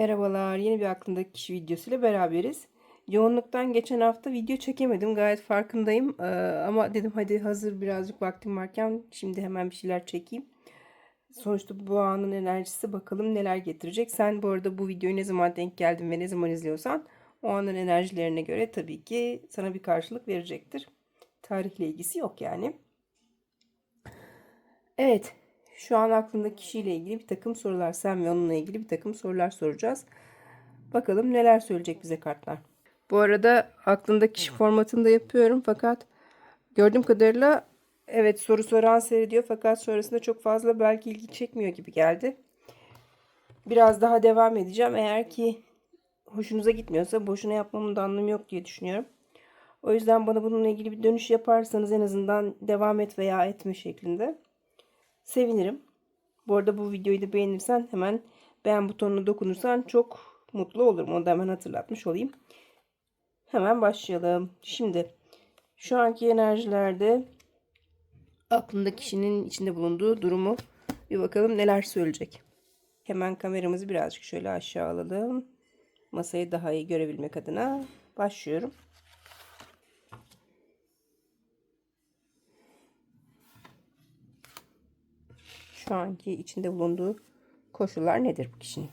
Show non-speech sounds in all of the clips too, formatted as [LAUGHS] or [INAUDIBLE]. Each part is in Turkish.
Merhabalar, yeni bir aklımdaki kişi videosuyla beraberiz. Yoğunluktan geçen hafta video çekemedim, gayet farkındayım. Ee, ama dedim hadi hazır birazcık vaktim varken şimdi hemen bir şeyler çekeyim. Sonuçta bu anın enerjisi bakalım neler getirecek. Sen bu arada bu videoyu ne zaman denk geldin ve ne zaman izliyorsan o anın enerjilerine göre tabii ki sana bir karşılık verecektir. Tarihle ilgisi yok yani. Evet, şu an aklındaki kişiyle ilgili bir takım sorular, sen ve onunla ilgili bir takım sorular soracağız. Bakalım neler söyleyecek bize kartlar. Bu arada aklındaki kişi formatını da yapıyorum fakat gördüğüm kadarıyla evet soru soran seyrediyor fakat sonrasında çok fazla belki ilgi çekmiyor gibi geldi. Biraz daha devam edeceğim. Eğer ki hoşunuza gitmiyorsa boşuna yapmamın da anlamı yok diye düşünüyorum. O yüzden bana bununla ilgili bir dönüş yaparsanız en azından devam et veya etme şeklinde sevinirim. Bu arada bu videoyu da beğenirsen hemen beğen butonuna dokunursan çok mutlu olurum. Onu da hemen hatırlatmış olayım. Hemen başlayalım. Şimdi şu anki enerjilerde aklında kişinin içinde bulunduğu durumu bir bakalım neler söyleyecek. Hemen kameramızı birazcık şöyle aşağı alalım. Masayı daha iyi görebilmek adına başlıyorum. Şu anki içinde bulunduğu koşullar nedir bu kişinin?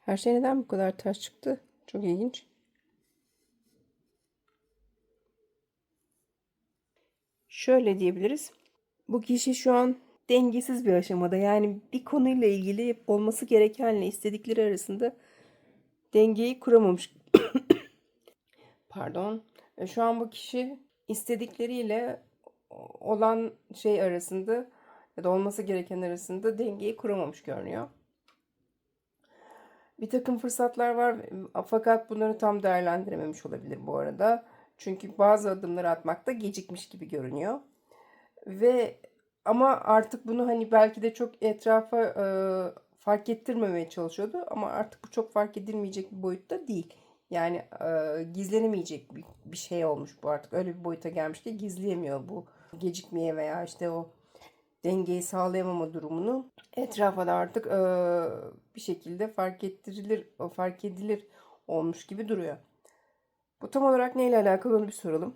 Her şey neden bu kadar ters çıktı? Çok ilginç. Şöyle diyebiliriz. Bu kişi şu an dengesiz bir aşamada. Yani bir konuyla ilgili olması gerekenle istedikleri arasında dengeyi kuramamış. Pardon. E, Şu an bu kişi istedikleriyle olan şey arasında ya da olması gereken arasında dengeyi kuramamış görünüyor. Bir takım fırsatlar var fakat bunları tam değerlendirememiş olabilir bu arada. Çünkü bazı adımları atmakta gecikmiş gibi görünüyor. Ve ama artık bunu hani belki de çok etrafa e, fark ettirmemeye çalışıyordu ama artık bu çok fark edilmeyecek bir boyutta değil. Yani e, gizlenemeyecek bir, bir şey olmuş bu artık. Öyle bir boyuta gelmiş ki gizleyemiyor bu gecikmeye veya işte o dengeyi sağlayamama durumunu. Etrafa da artık e, bir şekilde fark ettirilir, fark edilir olmuş gibi duruyor. Bu tam olarak neyle alakalı onu bir soralım.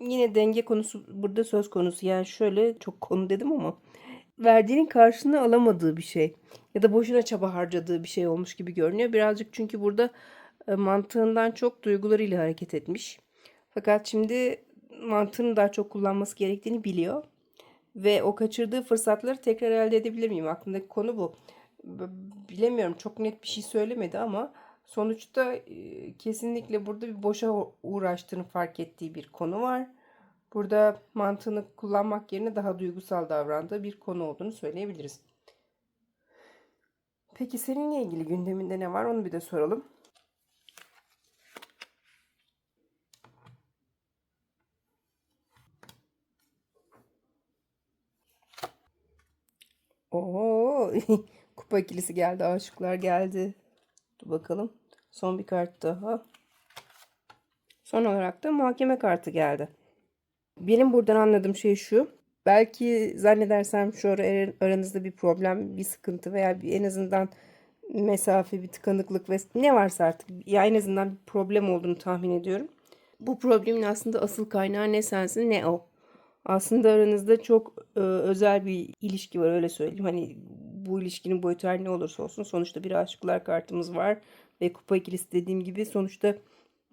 Yine denge konusu burada söz konusu. Yani şöyle çok konu dedim ama verdiğinin karşılığını alamadığı bir şey ya da boşuna çaba harcadığı bir şey olmuş gibi görünüyor. Birazcık çünkü burada e, mantığından çok duygularıyla hareket etmiş. Fakat şimdi mantığını daha çok kullanması gerektiğini biliyor. Ve o kaçırdığı fırsatları tekrar elde edebilir miyim? Aklımdaki konu bu. Bilemiyorum çok net bir şey söylemedi ama sonuçta e, kesinlikle burada bir boşa uğraştığını fark ettiği bir konu var. Burada mantığını kullanmak yerine daha duygusal davrandığı bir konu olduğunu söyleyebiliriz. Peki seninle ilgili gündeminde ne var onu bir de soralım. Oo, [LAUGHS] kupa ikilisi geldi, aşıklar geldi. Dur bakalım. Son bir kart daha. Son olarak da muhakeme kartı geldi. Benim buradan anladığım şey şu. Belki zannedersem şu ara aranızda bir problem, bir sıkıntı veya bir en azından mesafe, bir tıkanıklık ve ne varsa artık ya en azından bir problem olduğunu tahmin ediyorum. Bu problemin aslında asıl kaynağı ne sensin ne o. Aslında aranızda çok e, özel bir ilişki var öyle söyleyeyim. Hani bu ilişkinin boyutu her ne olursa olsun sonuçta bir aşıklar kartımız var ve kupa ikilisi dediğim gibi sonuçta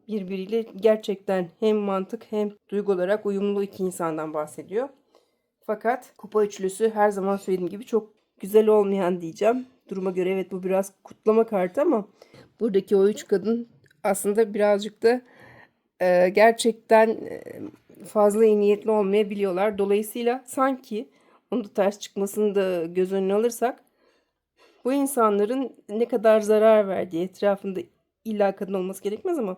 birbiriyle gerçekten hem mantık hem duygu olarak uyumlu iki insandan bahsediyor. Fakat kupa üçlüsü her zaman söylediğim gibi çok güzel olmayan diyeceğim. Duruma göre evet bu biraz kutlama kartı ama buradaki o üç kadın aslında birazcık da e, gerçekten e, fazla iyi niyetli olmayabiliyorlar. Dolayısıyla sanki onun da ters çıkmasını da göz önüne alırsak bu insanların ne kadar zarar verdiği etrafında illa kadın olması gerekmez ama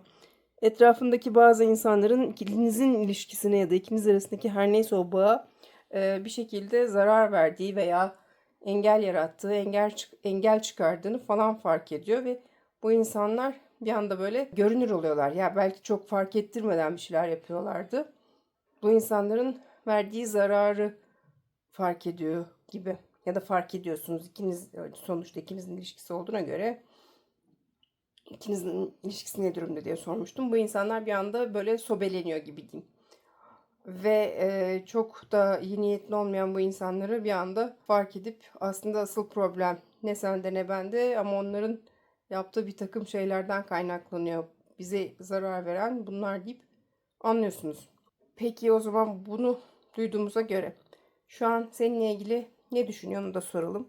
etrafındaki bazı insanların ikinizin ilişkisine ya da ikiniz arasındaki her neyse o bağa e, bir şekilde zarar verdiği veya engel yarattığı, engel engel çıkardığını falan fark ediyor ve bu insanlar bir anda böyle görünür oluyorlar. Ya belki çok fark ettirmeden bir şeyler yapıyorlardı. Bu insanların verdiği zararı fark ediyor gibi ya da fark ediyorsunuz ikiniz sonuçta ikinizin ilişkisi olduğuna göre ikinizin ilişkisi ne durumda diye sormuştum. Bu insanlar bir anda böyle sobeleniyor gibi diyeyim. Ve e, çok da iyi niyetli olmayan bu insanları bir anda fark edip aslında asıl problem ne sende ne bende ama onların yaptığı bir takım şeylerden kaynaklanıyor. Bize zarar veren bunlar deyip anlıyorsunuz. Peki o zaman bunu duyduğumuza göre şu an seninle ilgili ne düşünüyor onu da soralım.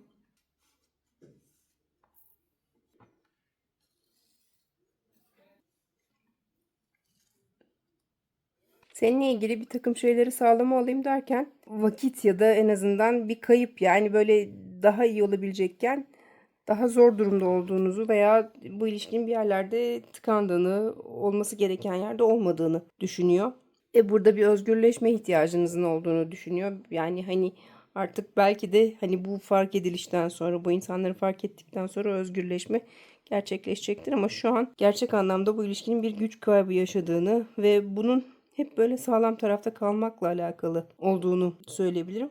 Seninle ilgili bir takım şeyleri sağlama alayım derken vakit ya da en azından bir kayıp yani böyle daha iyi olabilecekken daha zor durumda olduğunuzu veya bu ilişkinin bir yerlerde tıkandığını, olması gereken yerde olmadığını düşünüyor. E burada bir özgürleşme ihtiyacınızın olduğunu düşünüyor. Yani hani artık belki de hani bu fark edilişten sonra bu insanları fark ettikten sonra özgürleşme gerçekleşecektir ama şu an gerçek anlamda bu ilişkinin bir güç kaybı yaşadığını ve bunun hep böyle sağlam tarafta kalmakla alakalı olduğunu söyleyebilirim.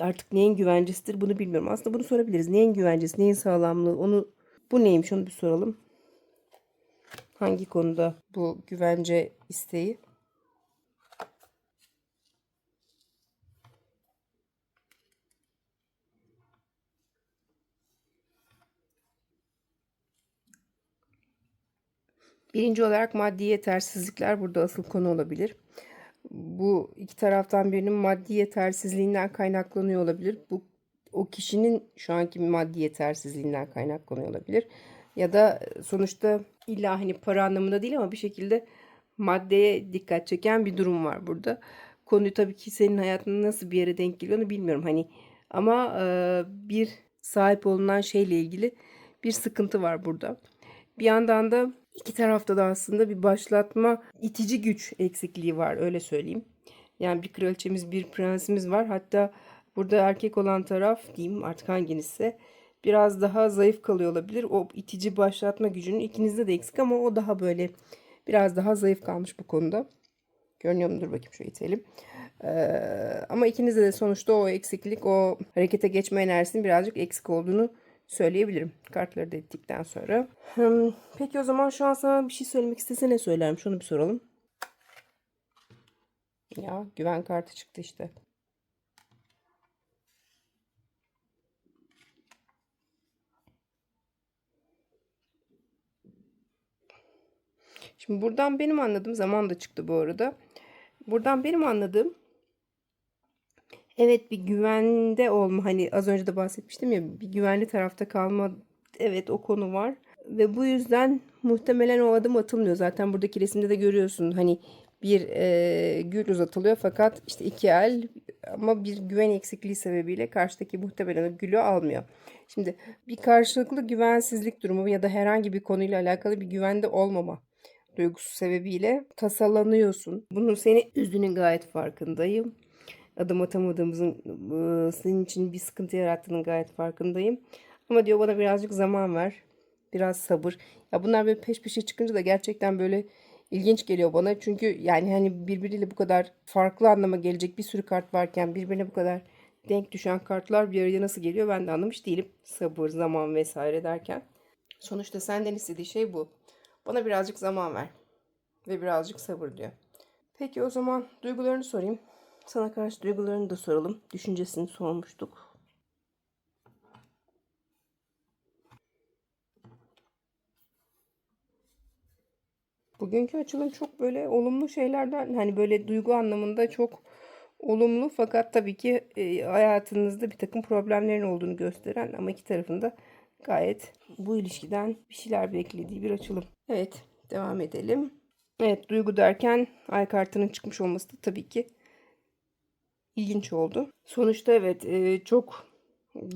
Artık neyin güvencesidir bunu bilmiyorum. Aslında bunu sorabiliriz. Neyin güvencesi, neyin sağlamlığı onu bu neymiş onu bir soralım. Hangi konuda bu güvence isteği? Birinci olarak maddi yetersizlikler burada asıl konu olabilir. Bu iki taraftan birinin maddi yetersizliğinden kaynaklanıyor olabilir. Bu o kişinin şu anki maddi yetersizliğinden kaynaklanıyor olabilir. Ya da sonuçta illa hani para anlamında değil ama bir şekilde maddeye dikkat çeken bir durum var burada. Konuyu tabii ki senin hayatında nasıl bir yere denk geliyor onu bilmiyorum. Hani ama e, bir sahip olunan şeyle ilgili bir sıkıntı var burada. Bir yandan da İki tarafta da aslında bir başlatma itici güç eksikliği var öyle söyleyeyim. Yani bir kraliçemiz bir prensimiz var. Hatta burada erkek olan taraf diyeyim artık hanginizse biraz daha zayıf kalıyor olabilir. O itici başlatma gücünün ikinizde de eksik ama o daha böyle biraz daha zayıf kalmış bu konuda. Görünüyor mu? Dur bakayım şöyle itelim. Ee, ama ikinizde de sonuçta o eksiklik, o harekete geçme enerjisinin birazcık eksik olduğunu söyleyebilirim. Kartları da ettikten sonra. Hmm, peki o zaman şu an sana bir şey söylemek istese ne söylerim? Şunu bir soralım. Ya güven kartı çıktı işte. Şimdi buradan benim anladığım zaman da çıktı bu arada. Buradan benim anladığım Evet bir güvende olma hani az önce de bahsetmiştim ya bir güvenli tarafta kalma evet o konu var. Ve bu yüzden muhtemelen o adım atılmıyor. Zaten buradaki resimde de görüyorsun hani bir e, gül uzatılıyor fakat işte iki el ama bir güven eksikliği sebebiyle karşıdaki muhtemelen o gülü almıyor. Şimdi bir karşılıklı güvensizlik durumu ya da herhangi bir konuyla alakalı bir güvende olmama duygusu sebebiyle tasalanıyorsun. Bunun seni üzdüğünün gayet farkındayım adım atamadığımızın senin için bir sıkıntı yarattığının gayet farkındayım. Ama diyor bana birazcık zaman ver. Biraz sabır. Ya bunlar böyle peş peşe çıkınca da gerçekten böyle ilginç geliyor bana. Çünkü yani hani birbiriyle bu kadar farklı anlama gelecek bir sürü kart varken birbirine bu kadar denk düşen kartlar bir araya nasıl geliyor ben de anlamış değilim. Sabır, zaman vesaire derken. Sonuçta senden istediği şey bu. Bana birazcık zaman ver. Ve birazcık sabır diyor. Peki o zaman duygularını sorayım. Sana karşı duygularını da soralım. Düşüncesini sormuştuk. Bugünkü açılım çok böyle olumlu şeylerden hani böyle duygu anlamında çok olumlu fakat tabii ki e, hayatınızda bir takım problemlerin olduğunu gösteren ama iki tarafında gayet bu ilişkiden bir şeyler beklediği bir açılım. Evet devam edelim. Evet duygu derken ay kartının çıkmış olması da tabii ki ilginç oldu. Sonuçta evet e, çok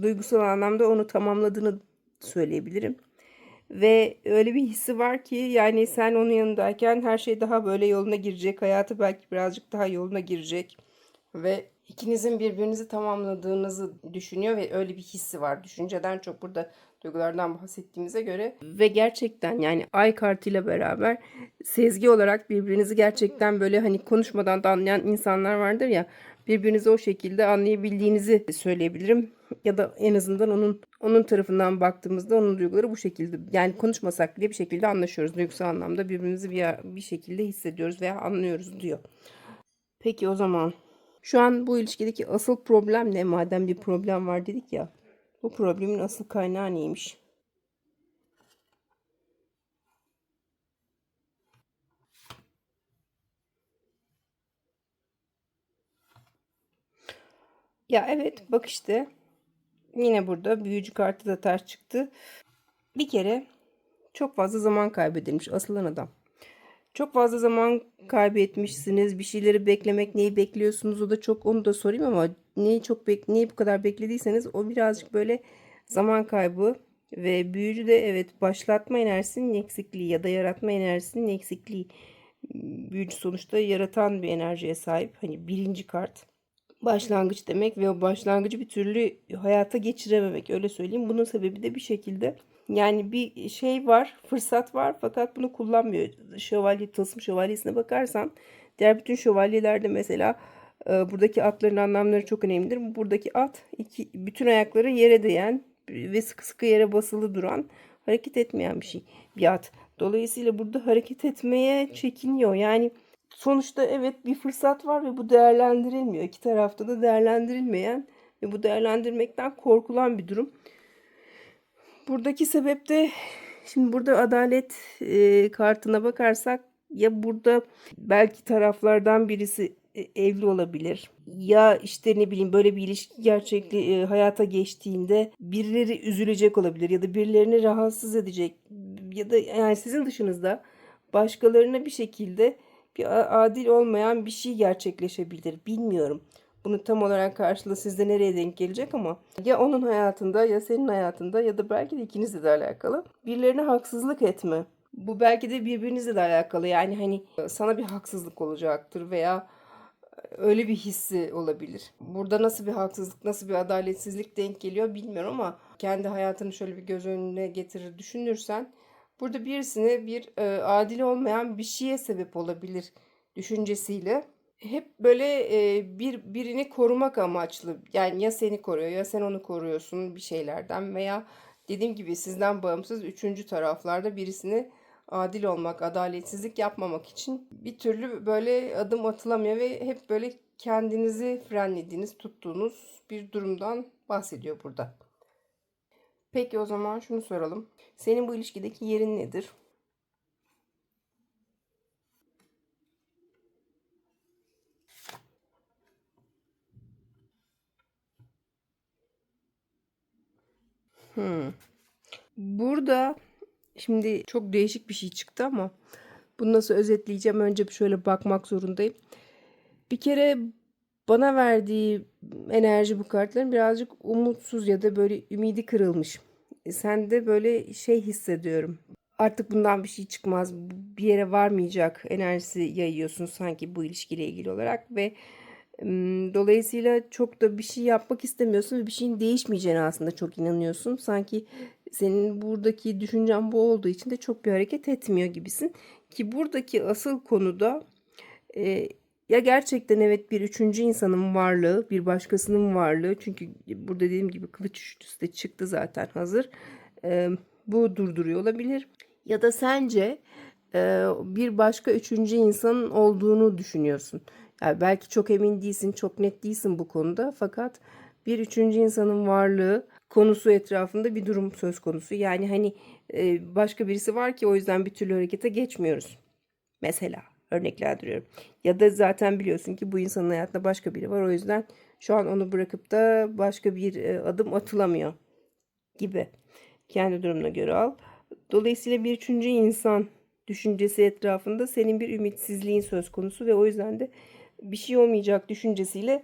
duygusal anlamda onu tamamladığını söyleyebilirim. Ve öyle bir hissi var ki yani sen onun yanındayken her şey daha böyle yoluna girecek. Hayatı belki birazcık daha yoluna girecek. Ve ikinizin birbirinizi tamamladığınızı düşünüyor ve öyle bir hissi var. Düşünceden çok burada duygulardan bahsettiğimize göre ve gerçekten yani ay kartıyla beraber sezgi olarak birbirinizi gerçekten böyle hani konuşmadan da anlayan insanlar vardır ya birbirinizi o şekilde anlayabildiğinizi söyleyebilirim ya da en azından onun onun tarafından baktığımızda onun duyguları bu şekilde yani konuşmasak bile bir şekilde anlaşıyoruz duygusal anlamda birbirimizi bir, bir şekilde hissediyoruz veya anlıyoruz diyor. Peki o zaman şu an bu ilişkideki asıl problem ne? Madem bir problem var dedik ya. Bu problemin asıl kaynağı neymiş? Ya evet bak işte yine burada büyücü kartı da ters çıktı. Bir kere çok fazla zaman kaybedilmiş asılan adam. Çok fazla zaman kaybetmişsiniz. Bir şeyleri beklemek, neyi bekliyorsunuz o da çok onu da sorayım ama neyi çok bek neyi bu kadar beklediyseniz o birazcık böyle zaman kaybı ve büyücü de evet başlatma enerjisinin eksikliği ya da yaratma enerjisinin eksikliği. Büyücü sonuçta yaratan bir enerjiye sahip. Hani birinci kart başlangıç demek ve o başlangıcı bir türlü hayata geçirememek öyle söyleyeyim. Bunun sebebi de bir şekilde yani bir şey var, fırsat var fakat bunu kullanmıyor. Şövalye, tılsım şövalyesine bakarsan diğer bütün şövalyelerde mesela e, buradaki atların anlamları çok önemlidir. Buradaki at iki, bütün ayakları yere değen ve sıkı sıkı yere basılı duran hareket etmeyen bir şey bir at. Dolayısıyla burada hareket etmeye çekiniyor. Yani sonuçta evet bir fırsat var ve bu değerlendirilmiyor. İki tarafta da değerlendirilmeyen ve bu değerlendirmekten korkulan bir durum. Buradaki sebep de şimdi burada adalet e, kartına bakarsak ya burada belki taraflardan birisi e, evli olabilir. Ya işte ne bileyim böyle bir ilişki gerçekli e, hayata geçtiğinde birileri üzülecek olabilir ya da birilerini rahatsız edecek ya da yani sizin dışınızda başkalarına bir şekilde bir adil olmayan bir şey gerçekleşebilir. Bilmiyorum. Bunu tam olarak karşılığı sizde nereye denk gelecek ama ya onun hayatında ya senin hayatında ya da belki de ikinizle de alakalı birilerine haksızlık etme. Bu belki de birbirinizle de alakalı. Yani hani sana bir haksızlık olacaktır veya öyle bir hissi olabilir. Burada nasıl bir haksızlık, nasıl bir adaletsizlik denk geliyor bilmiyorum ama kendi hayatını şöyle bir göz önüne getirir düşünürsen burada birisine bir e, adil olmayan bir şeye sebep olabilir düşüncesiyle hep böyle e, bir birini korumak amaçlı. Yani ya seni koruyor ya sen onu koruyorsun bir şeylerden veya dediğim gibi sizden bağımsız üçüncü taraflarda birisini adil olmak, adaletsizlik yapmamak için bir türlü böyle adım atılamıyor ve hep böyle kendinizi frenlediğiniz, tuttuğunuz bir durumdan bahsediyor burada. Peki o zaman şunu soralım. Senin bu ilişkideki yerin nedir? Hmm. Burada şimdi çok değişik bir şey çıktı ama bunu nasıl özetleyeceğim önce bir şöyle bakmak zorundayım. Bir kere bana verdiği enerji bu kartların birazcık umutsuz ya da böyle ümidi kırılmış. E, sen de böyle şey hissediyorum. Artık bundan bir şey çıkmaz, bir yere varmayacak enerjisi yayıyorsun sanki bu ilişkiyle ilgili olarak ve Dolayısıyla çok da bir şey yapmak istemiyorsun ve bir şeyin değişmeyeceğine aslında çok inanıyorsun. Sanki senin buradaki düşüncen bu olduğu için de çok bir hareket etmiyor gibisin. Ki buradaki asıl konuda e, ya gerçekten evet bir üçüncü insanın varlığı, bir başkasının varlığı. Çünkü burada dediğim gibi kılıç üçlüsü de çıktı zaten hazır. E, bu durduruyor olabilir. Ya da sence e, bir başka üçüncü insanın olduğunu düşünüyorsun. Yani belki çok emin değilsin, çok net değilsin bu konuda fakat bir üçüncü insanın varlığı konusu etrafında bir durum söz konusu. Yani hani başka birisi var ki o yüzden bir türlü harekete geçmiyoruz. Mesela örneklendiriyorum. Ya da zaten biliyorsun ki bu insanın hayatında başka biri var o yüzden şu an onu bırakıp da başka bir e, adım atılamıyor gibi. Kendi durumuna göre al. Dolayısıyla bir üçüncü insan düşüncesi etrafında senin bir ümitsizliğin söz konusu ve o yüzden de bir şey olmayacak düşüncesiyle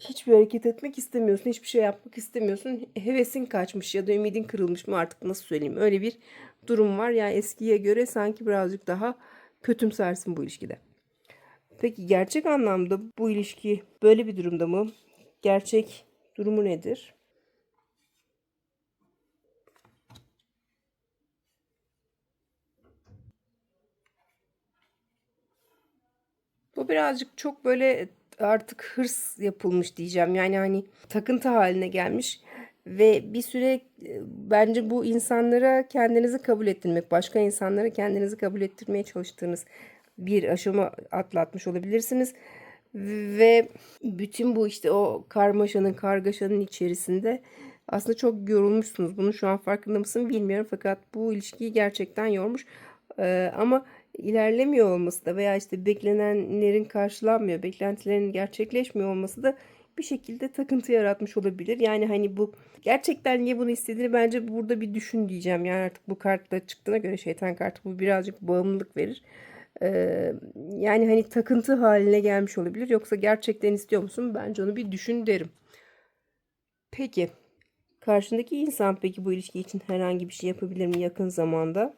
hiçbir hareket etmek istemiyorsun, hiçbir şey yapmak istemiyorsun. Hevesin kaçmış ya da ümidin kırılmış mı artık nasıl söyleyeyim. Öyle bir durum var. Yani eskiye göre sanki birazcık daha kötümsersin bu ilişkide. Peki gerçek anlamda bu ilişki böyle bir durumda mı? Gerçek durumu nedir? Bu birazcık çok böyle artık hırs yapılmış diyeceğim. Yani hani takıntı haline gelmiş ve bir süre e, bence bu insanlara kendinizi kabul ettirmek, başka insanlara kendinizi kabul ettirmeye çalıştığınız bir aşama atlatmış olabilirsiniz. Ve bütün bu işte o karmaşanın, kargaşanın içerisinde aslında çok yorulmuşsunuz. Bunu şu an farkında mısın bilmiyorum fakat bu ilişkiyi gerçekten yormuş. Ee, ama ilerlemiyor olması da veya işte beklenenlerin karşılanmıyor, beklentilerin gerçekleşmiyor olması da bir şekilde takıntı yaratmış olabilir. Yani hani bu gerçekten niye bunu istediğini bence burada bir düşün diyeceğim. Yani artık bu kartla çıktığına göre şeytan kartı bu birazcık bağımlılık verir. Ee, yani hani takıntı haline gelmiş olabilir. Yoksa gerçekten istiyor musun? Bence onu bir düşün derim. Peki. Karşındaki insan peki bu ilişki için herhangi bir şey yapabilir mi yakın zamanda?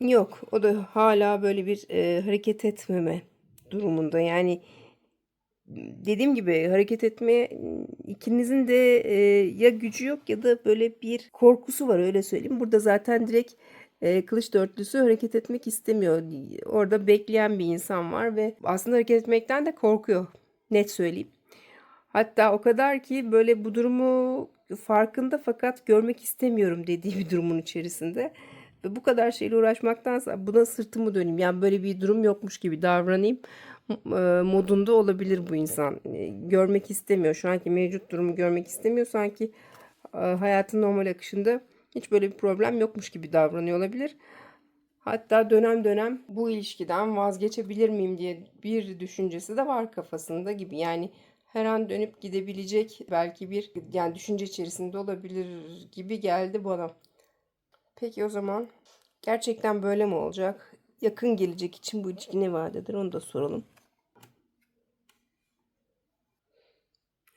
Yok, o da hala böyle bir e, hareket etmeme durumunda. Yani dediğim gibi hareket etmeye ikinizin de e, ya gücü yok ya da böyle bir korkusu var öyle söyleyeyim. Burada zaten direkt e, kılıç dörtlüsü hareket etmek istemiyor. Orada bekleyen bir insan var ve aslında hareket etmekten de korkuyor. Net söyleyeyim. Hatta o kadar ki böyle bu durumu farkında fakat görmek istemiyorum dediği bir durumun içerisinde. Ve bu kadar şeyle uğraşmaktansa buna sırtımı döneyim. Yani böyle bir durum yokmuş gibi davranayım e, modunda olabilir bu insan. E, Görmek istemiyor. Şu anki mevcut durumu görmek istemiyor. Sanki e, hayatın normal akışında hiç böyle bir problem yokmuş gibi davranıyor olabilir. Hatta dönem dönem bu ilişkiden vazgeçebilir miyim diye bir düşüncesi de var kafasında gibi. Yani her an dönüp gidebilecek belki bir yani düşünce içerisinde olabilir gibi geldi bana. Peki o zaman gerçekten böyle mi olacak? Yakın gelecek için bu ilişki ne vaat eder onu da soralım.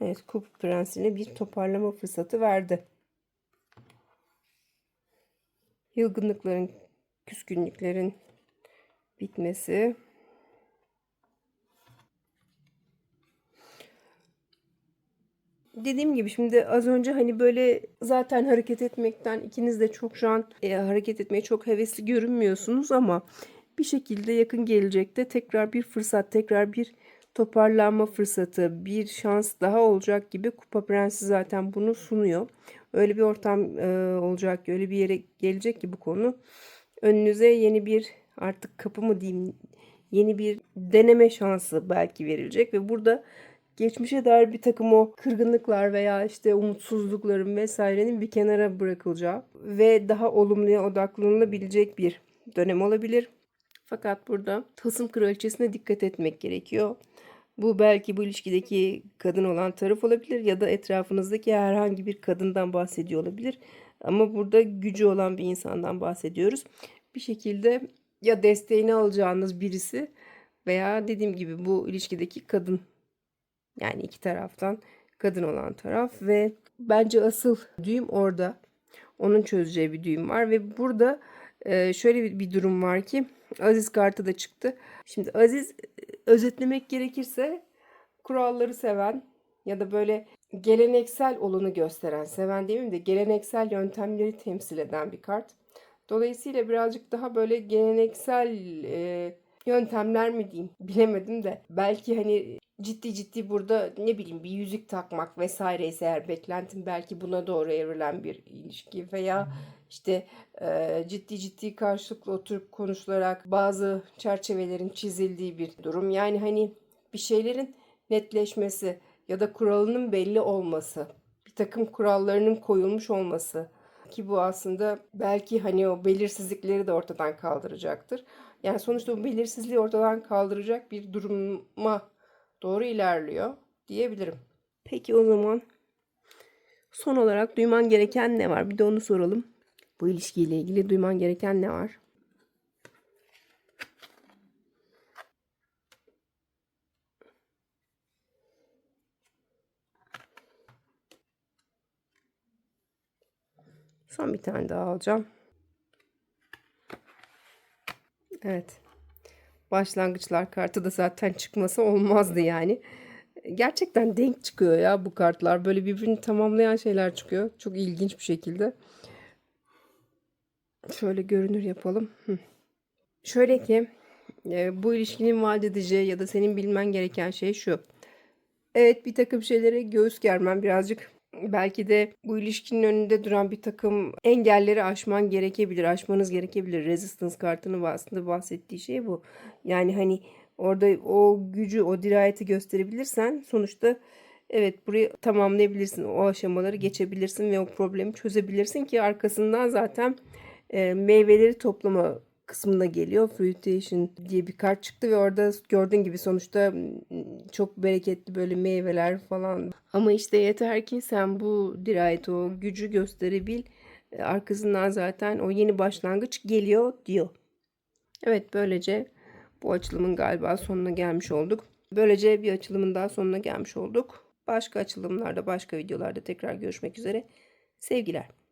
Evet, Kup Prensi'ne bir toparlama fırsatı verdi. Yılgınlıkların, küskünlüklerin bitmesi. Dediğim gibi şimdi az önce hani böyle zaten hareket etmekten ikiniz de çok şu an e, hareket etmeye çok hevesli görünmüyorsunuz ama bir şekilde yakın gelecekte tekrar bir fırsat, tekrar bir toparlanma fırsatı, bir şans daha olacak gibi Kupa Prensi zaten bunu sunuyor. Öyle bir ortam e, olacak öyle bir yere gelecek ki bu konu. Önünüze yeni bir artık kapı mı diyeyim, yeni bir deneme şansı belki verilecek ve burada geçmişe dair bir takım o kırgınlıklar veya işte umutsuzlukların vesairenin bir kenara bırakılacağı ve daha olumluya odaklanılabilecek bir dönem olabilir. Fakat burada tasım kraliçesine dikkat etmek gerekiyor. Bu belki bu ilişkideki kadın olan taraf olabilir ya da etrafınızdaki herhangi bir kadından bahsediyor olabilir. Ama burada gücü olan bir insandan bahsediyoruz. Bir şekilde ya desteğini alacağınız birisi veya dediğim gibi bu ilişkideki kadın yani iki taraftan kadın olan taraf ve bence asıl düğüm orada. Onun çözeceği bir düğüm var ve burada e, şöyle bir durum var ki Aziz kartı da çıktı. Şimdi Aziz e, özetlemek gerekirse kuralları seven ya da böyle geleneksel olanı gösteren, seven demeyeyim de geleneksel yöntemleri temsil eden bir kart. Dolayısıyla birazcık daha böyle geleneksel e, yöntemler mi diyeyim bilemedim de belki hani ciddi ciddi burada ne bileyim bir yüzük takmak vesaire ise eğer beklentim belki buna doğru evrilen bir ilişki veya işte e, ciddi ciddi karşılıklı oturup konuşularak bazı çerçevelerin çizildiği bir durum. Yani hani bir şeylerin netleşmesi ya da kuralının belli olması, bir takım kurallarının koyulmuş olması ki bu aslında belki hani o belirsizlikleri de ortadan kaldıracaktır. Yani sonuçta bu belirsizliği ortadan kaldıracak bir duruma doğru ilerliyor diyebilirim. Peki o zaman son olarak duyman gereken ne var? Bir de onu soralım. Bu ilişkiyle ilgili duyman gereken ne var? Son bir tane daha alacağım. Evet. Başlangıçlar kartı da zaten çıkması olmazdı yani. Gerçekten denk çıkıyor ya bu kartlar. Böyle birbirini tamamlayan şeyler çıkıyor. Çok ilginç bir şekilde. Şöyle görünür yapalım. Şöyle ki e, bu ilişkinin vaat edeceği ya da senin bilmen gereken şey şu. Evet bir takım şeylere göğüs germen birazcık belki de bu ilişkinin önünde duran bir takım engelleri aşman gerekebilir, aşmanız gerekebilir. Resistance kartının aslında bahsettiği şey bu. Yani hani orada o gücü, o dirayeti gösterebilirsen sonuçta evet burayı tamamlayabilirsin. O aşamaları geçebilirsin ve o problemi çözebilirsin ki arkasından zaten meyveleri toplama kısmına geliyor. Fruitation diye bir kart çıktı ve orada gördüğün gibi sonuçta çok bereketli böyle meyveler falan. Ama işte yeter ki sen bu dirayeti, o gücü gösterebil. E, Arkasından zaten o yeni başlangıç geliyor diyor. Evet böylece bu açılımın galiba sonuna gelmiş olduk. Böylece bir açılımın daha sonuna gelmiş olduk. Başka açılımlarda, başka videolarda tekrar görüşmek üzere. Sevgiler.